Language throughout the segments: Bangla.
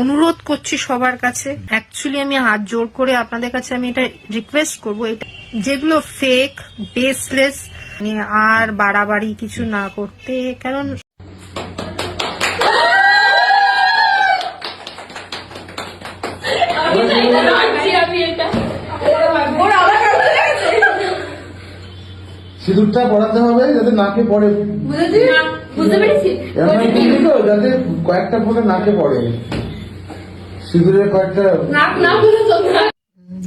অনুরোধ করছি সবার কাছে। অ্যাকচুয়ালি আমি হাত জোর করে আপনাদের কাছে আমি এটা রিকোয়েস্ট করব। এটা যেগুলো ফেক বেসলেস আর বাড়াবাড়ি কিছু না করতে কারণ সিঁদুরটা পড়াতে হবে যাতে নাকে পড়ে। বুঝতে পেরেছি। এমন করবি তো যাতে কয়েকটা ফোঁটা নাকে পড়ে। সিঁদুরের কয়েকটা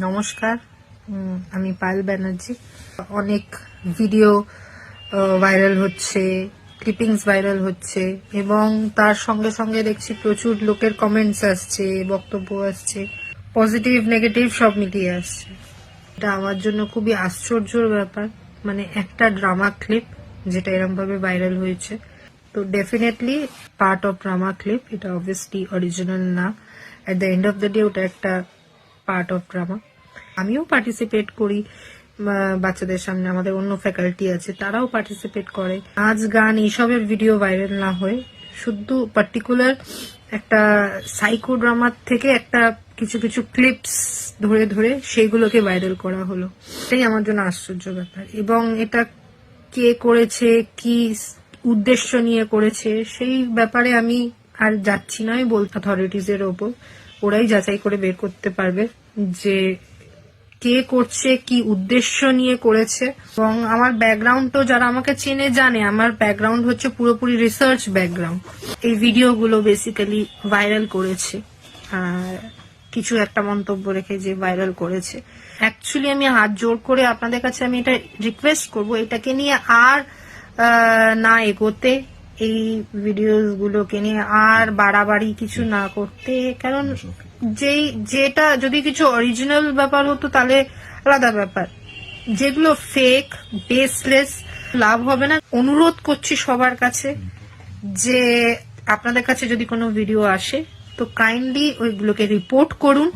নমস্কার আমি পায়েল ব্যানার্জি। অনেক ভিডিও ভাইরাল হচ্ছে ক্লিপিংস ভাইরাল হচ্ছে এবং তার সঙ্গে সঙ্গে দেখছি প্রচুর লোকের কমেন্টস আসছে বক্তব্য আসছে। পজিটিভ নেগেটিভ সব মিলিয়ে আসছে। এটা আমার জন্য খুবই আশ্চর্যর ব্যাপার। মানে একটা ড্রামা ক্লিপ যেটা এরম ভাবে ভাইরাল হয়েছে। তো definitely part of drama clip এটা অবভিয়াসলি অরিজিনাল না। At the end of the day ওটা একটা পার্ট অফ ড্রামা আমিও পার্টিসিপেট করি বাচ্চাদের সামনে, আমাদের অন্য ফ্যাকাল্টি আছে, তারাও পার্টিসিপেট করে। নাচ, গান, এইসবের ভিডিও ভাইরাল না হয়ে। শুধু পার্টিকুলার একটা সাইকো ড্রামার থেকে একটা কিছু কিছু ক্লিপস ধরে ধরে সেইগুলোকে ভাইরাল করা হলো। এটাই আমার জন্য আশ্চর্য ব্যাপার। এবং এটা কে করেছে, কি উদ্দেশ্য নিয়ে করেছে, সেই ব্যাপারে আমি আর যাচ্ছি না আমি বলতে অথরিটিজ এর ওপর। ওরাই যাচাই করে বের করতে পারবে যে কে করছে, কি উদ্দেশ্য নিয়ে করেছে। এবং আমার ব্যাকগ্রাউন্ড তো যারা আমাকে চেনে জানে, আমার ব্যাকগ্রাউন্ড হচ্ছে পুরোপুরি রিসার্চ ব্যাকগ্রাউন্ড এই ভিডিওগুলো বেসিক্যালি ভাইরাল করেছে। আর কিছু একটা মন্তব্য রেখে যে ভাইরাল করেছে। অ্যাকচুয়ালি আমি হাত জোর করে আপনাদের কাছে আমি এটা রিকোয়েস্ট করব, এটাকে নিয়ে আর না এগোতে। এই ভিডিওস গুলোকে নিয়ে আর বাড়াবাড়ি কিছু না করতে। কারণ যেই যেটা যদি কিছু অরিজিনাল ব্যাপার হতো তাহলে আলাদা ব্যাপার। যেগুলো ফেক বেসলেস লাভ হবে না। অনুরোধ করছি সবার কাছে যে আপনাদের কাছে যদি কোনো ভিডিও আসে তো কাইন্ডলি ওইগুলোকে রিপোর্ট করুন।